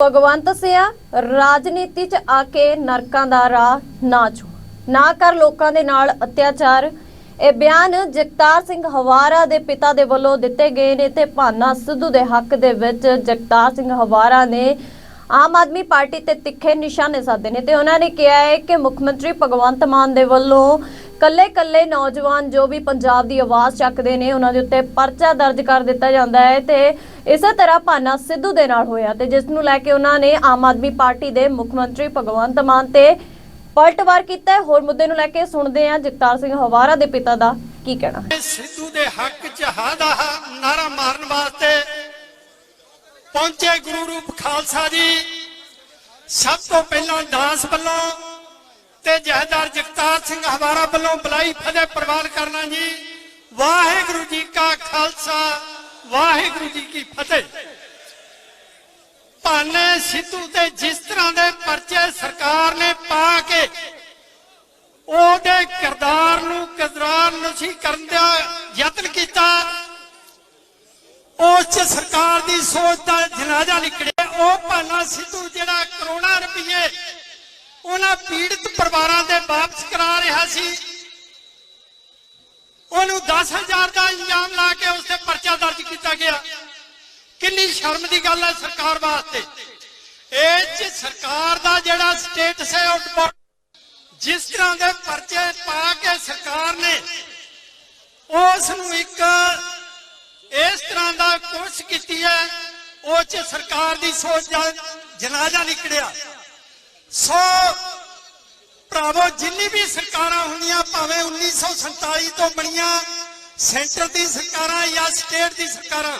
ਭਗਵੰਤ ਸਿਆ ਰਾਜਨੀਤੀ 'ਚ ਆ ਕੇ ਨਰਕਾਂ ਦਾ ਰਾਹ ਨਾ ਚੁਣ ਨਾ ਕਰ ਲੋਕਾਂ ਦੇ ਨਾਲ ਅਤਿਆਚਾਰ। ਇਹ ਬਿਆਨ ਜਗਤਾਰ ਸਿੰਘ ਹਵਾਰਾ ਦੇ ਪਿਤਾ ਦੇ ਵੱਲੋਂ ਦਿੱਤੇ ਗਏ ਨੇ ਤੇ ਭਾਨਾ ਸਿੱਧੂ ਦੇ ਹੱਕ ਦੇ ਵਿੱਚ ਜਗਤਾਰ ਸਿੰਘ ਹਵਾਰਾ ਨੇ ਆਮ ਆਦਮੀ ਪਾਰਟੀ ਤੇ ਤਿੱਖੇ ਨਿਸ਼ਾਨੇ ਸਾਧੇ ਨੇ ਤੇ ਉਹਨਾਂ ਨੇ ਕਿਹਾ ਹੈ ਕਿ ਮੁੱਖ ਮੰਤਰੀ ਭਗਵੰਤ ਮਾਨ ਦੇ ਵੱਲੋਂ ਕੱਲੇ ਕੱਲੇ ਨੌਜਵਾਨ ਜੋ ਵੀ ਪੰਜਾਬ ਦੀ ਆਵਾਜ਼ ਚੱਕਦੇ ਨੇ, ਉਹਨਾਂ ਦੇ ਉੱਤੇ ਪਰਚਾ ਦਰਜ ਕਰ ਦਿੱਤਾ ਜਾਂਦਾ ਹੈ ਤੇ ਇਸੇ ਤਰ੍ਹਾਂ ਭਾਨਾ ਸਿੱਧੂ ਦੇ ਨਾਲ ਹੋਇਆ ਤੇ ਜਿਸ ਨੂੰ ਲੈ ਕੇ ਉਹਨਾਂ ਨੇ ਆਮ ਆਦਮੀ ਪਾਰਟੀ ਦੇ ਮੁੱਖ ਮੰਤਰੀ ਭਗਵੰਤ ਮਾਨ ਤੇ ਪਲਟਵਾਰ ਕੀਤਾ ਹੈ। ਹੋਰ ਮੁੱਦੇ ਨੂੰ ਲੈ ਕੇ ਸੁਣਦੇ ਹਾਂ ਜਗਤਾਰ ਸਿੰਘ ਹਵਾਰਾ ਦੇ ਪਿਤਾ ਦਾ ਕੀ ਕਹਿਣਾ ਸਿੱਧੂ ਦੇ ਹੱਕ ਚ ਹਾ ਦਾ ਨਾਰਾ ਮਾਰਨ ਵਾਸਤੇ ਪਹੁੰਚੇ ਗੁਰੂ ਰੂਪ ਖਾਲਸਾ ਜੀ। ਸਭ ਤੋਂ ਪਹਿਲਾਂ ਦਾਸ ਵੱਲੋਂ ਤੇ ਜਹਦਾਰ ਜਗਤਾਰ ਸਿੰਘ ਹਵਾਰਾ ਵੱਲੋਂ ਬਲਾਈ ਫਤਿਹ ਪ੍ਰਵਾਨ ਕਰਨਾ ਜੀ। ਵਾਹਿਗੁਰੂ ਜੀ ਕਾ ਖਾਲਸਾ, ਵਾਹਿਗੁਰੂ ਜੀ ਕੀ ਫਤਿਹ। ਭਾਨੇ ਸਿੱਧੂ ਤੇ ਜਿਸ ਤਰ੍ਹਾਂ ਦੇ ਪਰਚੇ ਸਰਕਾਰ ਨੇ ਪਾ ਕੇ ਉਹਦੇ ਕਿਰਦਾਰ ਨੂੰ ਕਿਰਦਾਰ ਨਸ਼ੀ ਕਰਨ ਦਾ ਯਤਨ ਕੀਤਾ, ਉਸ ਚ ਸਰਕਾਰ ਦੀ ਸੋਚ ਦਾ ਜਨਾਜ਼ਾ ਨਿਕਲਿਆ। ਉਹ ਭਾਨਾ ਸਿੱਧੂ ਜਿਹੜਾ ਕਰੋੜਾਂ ਰੁਪਏ ਉਹਨਾਂ ਪੀੜਤ ਪਰਿਵਾਰਾਂ ਦੇ ਵਾਪਸ ਕਰਾ ਰਿਹਾ ਸੀ। ਉਹਨੂੰ 10000 ਦਾ ਇੰਜਾਮ ਲਾ ਕੇ ਉਸ ਤੇ ਪਰਚਾ ਦਰਜ ਕੀਤਾ ਗਿਆ। ਕਿੰਨੀ ਸ਼ਰਮ ਦੀ ਗੱਲ ਹੈ ਸਰਕਾਰ ਵਾਸਤੇ। ਇਹ ਚ ਸਰਕਾਰ ਦਾ ਜਿਹੜਾ ਸਟੇਟਸ ਹੈ ਉਹ ਜਿਸ ਤਰ੍ਹਾਂ ਦੇ ਪਰਚੇ ਪਾ ਕੇ ਸਰਕਾਰ ਨੇ ਉਸ ਨੂੰ ਇੱਕ ਇਸ ਤਰ੍ਹਾਂ ਦਾ ਕੋਸ਼ਿਸ਼ ਕੀਤੀ ਹੈ, ਉਹ ਚ ਸਰਕਾਰ ਦੀ ਸੋਚ ਦਾ ਜਨਾਜ਼ਾ ਨਿਕਲਿਆ। ਸੋ ਭਰਾਵੋ, ਜਿੰਨੀ ਵੀ ਸਰਕਾਰਾਂ ਹੁੰਦੀਆਂ, ਭਾਵੇਂ 1947 ਤੋਂ ਬਣੀਆਂ ਸੈਂਟਰ ਦੀ ਸਰਕਾਰਾਂ ਜਾਂ ਸਟੇਟ ਦੀ ਸਰਕਾਰਾਂ,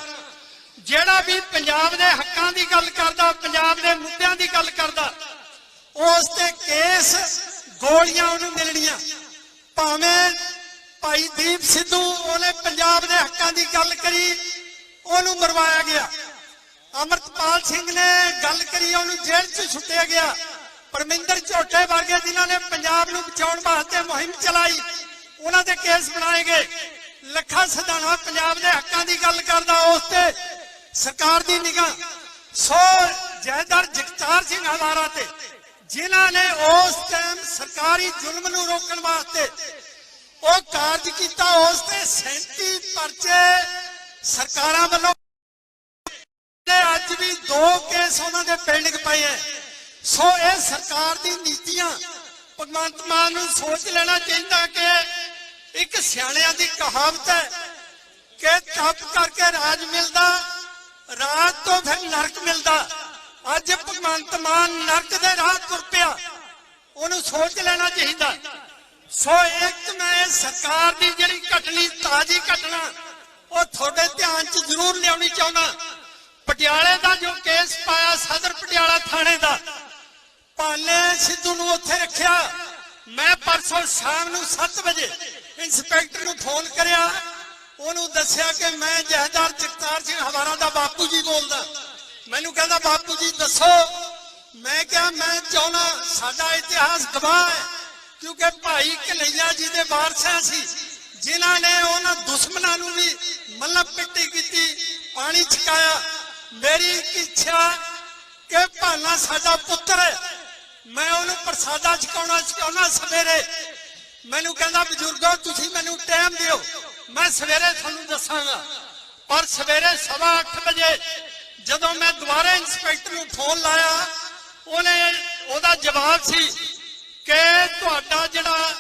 ਜਿਹੜਾ ਵੀ ਪੰਜਾਬ ਦੇ ਹੱਕਾਂ ਦੀ ਗੱਲ ਕਰਦਾ, ਪੰਜਾਬ ਦੇ ਮੁੱਦਿਆਂ ਦੀ ਗੱਲ ਕਰਦਾ, ਉਸ ਤੇ ਕੇਸ ਗੋਲੀਆਂ ਉਹਨੂੰ ਮਿਲਣੀਆਂ। ਭਾਵੇਂ ਭਾਈ ਦੀਪ ਸਿੱਧੂ ਉਹਨੇ ਪੰਜਾਬ ਦੇ ਹੱਕਾਂ ਦੀ ਗੱਲ ਕਰੀ, ਉਹਨੂੰ ਮਰਵਾਇਆ ਗਿਆ। ਅਮਰਤਪਾਲ ਸਿੰਘ ਨੇ ਗੱਲ ਕਰੀ, ਉਹਨੂੰ ਜੇਲ੍ਹ 'ਚ ਛੁੱਟਿਆ ਗਿਆ। ਪਰਮਿੰਦਰ ਝੋਟੇ ਵਰਗੇ ਜਿਨ੍ਹਾਂ ਨੇ ਪੰਜਾਬ ਨੂੰ ਬਚਾਉਣ ਵਾਸਤੇ ਮੁਹਿੰਮ ਚਲਾਈ, ਉਹਨਾਂ ਦੇ ਕੇਸ ਬਣਾਏ ਗਏ। ਲੱਖਾਂ ਸਦਾਣਾ ਪੰਜਾਬ ਦੇ ਹੱਕਾਂ ਦੀ ਗੱਲ ਕਰਦਾ, ਉਸ ਤੇ ਸਰਕਾਰ ਦੀ ਨਿਗਾਹ। ਸੋ ਜੈਦਰ ਜਗਤਾਰ ਸਿੰਘ ਹਵਾਰਾ ਤੇ, ਜਿਨ੍ਹਾਂ ਨੇ ਉਸ ਟਾਈਮ ਸਰਕਾਰੀ ਜ਼ੁਲਮ ਨੂੰ ਰੋਕਣ ਵਾਸਤੇ ਉਹ ਕਾਰਜ ਕੀਤਾ, ਉਸ ਤੇ 37 ਪਰਚੇ ਸਰਕਾਰਾਂ ਵੱਲੋਂ। ਅੱਜ ਵੀ ਦੋ ਕੇਸ ਉਹਨਾਂ ਦੇ ਪੈਂਡਿੰਗ ਪਏ ਐ। ਸੋ ਇਹ ਸਰਕਾਰ ਦੀ ਨੀਤੀਆਂ, ਭਗਵੰਤ ਮਾਨ ਨੂੰ ਸੋਚ ਲੈਣਾ ਚਾਹੀਦਾ ਕਿ ਇੱਕ ਸਿਆਣਿਆਂ ਦੀ ਕਹਾਵਤ ਹੈ ਕਿ ਤਪ ਕਰਕੇ ਰਾਜ ਮਿਲਦਾ ਰਾਜ ਤੋਂ ਫਿਰ ਨਰਕ ਮਿਲਦਾ। ਅੱਜ ਭਗਵੰਤ ਮਾਨ ਨਰਕ ਦੇ ਰਾਹ ਤੁਰ ਪਿਆ, ਉਹਨੂੰ ਸੋਚ ਲੈਣਾ ਚਾਹੀਦਾ। ਸੋ ਇੱਕ ਮੈਂ ਸਰਕਾਰ ਦੀ ਜਿਹੜੀ ਘਟਨੀ, ਤਾਜੀ ਘਟਨਾ, ਉਹ ਤੁਹਾਡੇ ਧਿਆਨ 'ਚ ਜ਼ਰੂਰ ਲਿਆਉਣੀ ਚਾਹੁੰਦਾ। ਪਟਿਆਲੇ ਦਾ ਜੋ ਕੇਸ ਪਾਇਆ, ਸਦਰ ਪਟਿਆਲਾ ਥਾਣੇ ਦਾ ਪਾਲੇ ਸਿੱਧੂ ਨੂੰ ਉੱਥੇ ਰੱਖਿਆ। ਮੈਂ ਪਰਸੋਂ ਸ਼ਾਮ ਨੂੰ 7 ਵਜੇ ਇੰਸਪੈਕਟਰ ਨੂੰ ਫੋਨ ਕਰਿਆ। ਉਹਨੂੰ ਦੱਸਿਆ ਕਿ ਮੈਂ ਜਹਦਾਰ ਜਗਤਾਰ ਸਿੰਘ ਹਵਾਰਾ ਦਾ ਬਾਪੂ ਜੀ ਬੋਲਦਾ। ਮੈਨੂੰ ਕਹਿੰਦਾ, ਬਾਪੂ ਜੀ, ਦੱਸੋ। ਮੈਂ ਕਿਹਾ, ਮੈਂ ਚਾਹੁੰਦਾ, ਸਾਡਾ ਇਤਿਹਾਸ ਗਵਾਹ ਹੈ, ਕਿਉਂਕਿ ਭਾਈ ਕਨਈਆ ਜੀ ਦੇ ਵਾਰਸਾਂ ਸੀ ਜਿਨ੍ਹਾਂ ਨੇ ਉਹਨਾਂ ਦੁਸ਼ਮਣਾਂ ਨੂੰ ਵੀ ਮੱਲਬ ਪਿੱਟੀ ਕੀਤੀ, ਪਾਣੀ ਛਕਾਇਆ। ਮੇਰੀ ਇੱਕ ਇੱਛਾ ਕਿ ਭਾਨਾ ਸਾਡਾ ਪੁੱਤਰ ਹੈ। ਮੈਂ ਉਹਨੂੰ ਪ੍ਰਸਾਦਾ ਛਕਾਉਣਾ ਚਾਹੁੰਦਾ ਸਵੇਰੇ। ਮੈਨੂੰ ਕਹਿੰਦਾ, ਬਜ਼ੁਰਗੋ, ਤੁਸੀਂ ਮੈਨੂੰ ਟਾਈਮ ਦਿਓ। ਮੈਂ ਸਵੇਰੇ ਤੁਹਾਨੂੰ ਦੱਸਾਂਗਾ। ਪਰ ਸਵੇਰੇ 8:30 ਵਜੇ ਜਦੋਂ ਮੈਂ ਦੁਬਾਰਾ ਇੰਸਪੈਕਟਰ ਨੂੰ ਫੋਨ ਲਾਇਆ, ਉਹਨੇ ਉਹਦਾ ਜਵਾਬ ਸੀ ਕਿ ਤੁਹਾਡਾ ਜਿਹੜਾ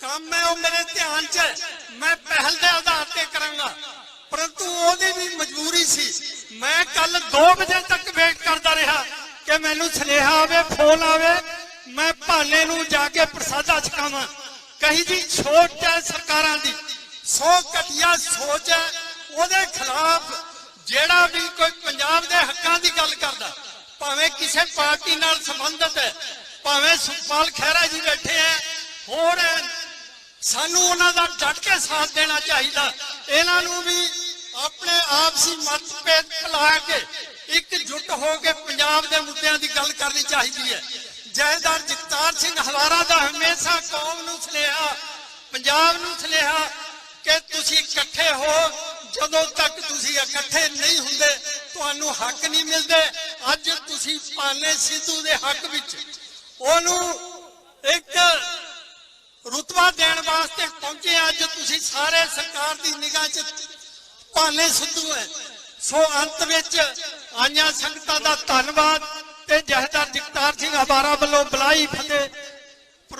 ਕੰਮ ਹੈ ਉਹ ਮੇਰੇ ਧਿਆਨ 'ਚ ਮੈਂ ਪਹਿਲ ਦੇ ਆਧਾਰ ਤੇ ਕਰਾਂਗਾ। ਪਰੰਤੂ ਉਹਦੀ ਵੀ ਮਜਬੂਰੀ ਸੀ। ਮੈਂ ਕੱਲ 2 ਵਜੇ ਤੱਕ ਵੇਟ ਕਰਦਾ ਰਿਹਾ। ਕਿ ਮੈਨੂੰ ਸੁਨੇਹਾ ਆਵੇ ਫੋਨ ਆਵੇ, ਮੈਂ ਭਾਲੇ ਨੂੰ ਜਾ ਕੇ ਪ੍ਰਸਾਦਾ ਛਕਾਵਾਂ। ਕਹੀ ਜੀ, ਛੋਟ ਹੈ ਸਰਕਾਰਾਂ ਦੀ। ਸੋ ਘਟੀਆ ਸੋਚ ਹੈ, ਉਹਦੇ ਖਿਲਾਫ ਜਿਹੜਾ ਵੀ ਕੋਈ ਪੰਜਾਬ ਦੇ ਹੱਕਾਂ ਦੀ ਗੱਲ ਕਰਦਾ, ਭਾਵੇਂ ਕਿਸੇ ਪਾਰਟੀ ਨਾਲ ਸੰਬੰਧਿਤ ਹੈ, ਭਾਵੇਂ ਸੁਖਪਾਲ ਖਹਿਰਾ ਜੀ ਬੈਠੇ ਹੈ, ਹੋਰ ਹੈ, ਸਾਨੂੰ ਉਹਨਾਂ ਦਾ ਡਟ ਕੇ ਸਾਥ ਦੇਣਾ ਚਾਹੀਦਾ। ਇਹਨਾਂ ਨੂੰ ਵੀ ਆਪਣੇ ਆਪਸੀ ਮਤਭੇਦ ਭੁਲਾ ਕੇ ਇਕਜੁੱਟ ਹੋ ਕੇ ਪੰਜਾਬ ਦੇ ਮੁੱਦਿਆਂ ਦੀ ਗੱਲ ਕਰਨੀ ਚਾਹੀਦੀ ਹੈ। ਜੈਦਾਰ ਜਗਤਾਰ ਸਿੰਘ ਹਵਾਰਾ ਦਾ ਹਮੇਸ਼ਾ ਕੌਮ ਨੂੰ ਸੁਨੇਹਾ, ਪੰਜਾਬ ਨੂੰ ਸੁਨੇਹਾ ਕਿ ਤੁਸੀਂ ਇਕੱਠੇ ਹੋ, ਜਦੋਂ ਤੱਕ ਤੁਸੀਂ ਇਕੱਠੇ ਨਹੀਂ ਹੁੰਦੇ, ਤੁਹਾਨੂੰ ਹੱਕ ਨਹੀਂ ਮਿਲਦੇ। ਅੱਜ ਤੁਸੀਂ ਪਾਨੇ ਸਿੱਧੂ ਦੇ ਹੱਕ ਵਿੱਚ ਉਹਨੂੰ ਇੱਕ ਰੁਤਬਾ ਦੇਣ ਵਾਸਤੇ ਪਹੁੰਚੇ ਅੱਜ ਤੁਸੀਂ ਸਾਰੇ ਸਰਕਾਰ ਦੀ ਨਿਗਾਹ 'ਚ ਭਾਨੇ ਸਿੱਧੂ ਹੈ। ਸੋ ਅੰਤ ਵਿੱਚ ਆਈਆਂ ਸੰਗਤਾਂ ਦਾ ਧੰਨਵਾਦ ਤੇ ਜਹਦਰ ਜਗਤਾਰ ਸਿੰਘ ਹਵਾਰਾ ਵੱਲੋਂ ਬੁਲਾਈ ਫਤਿਹ।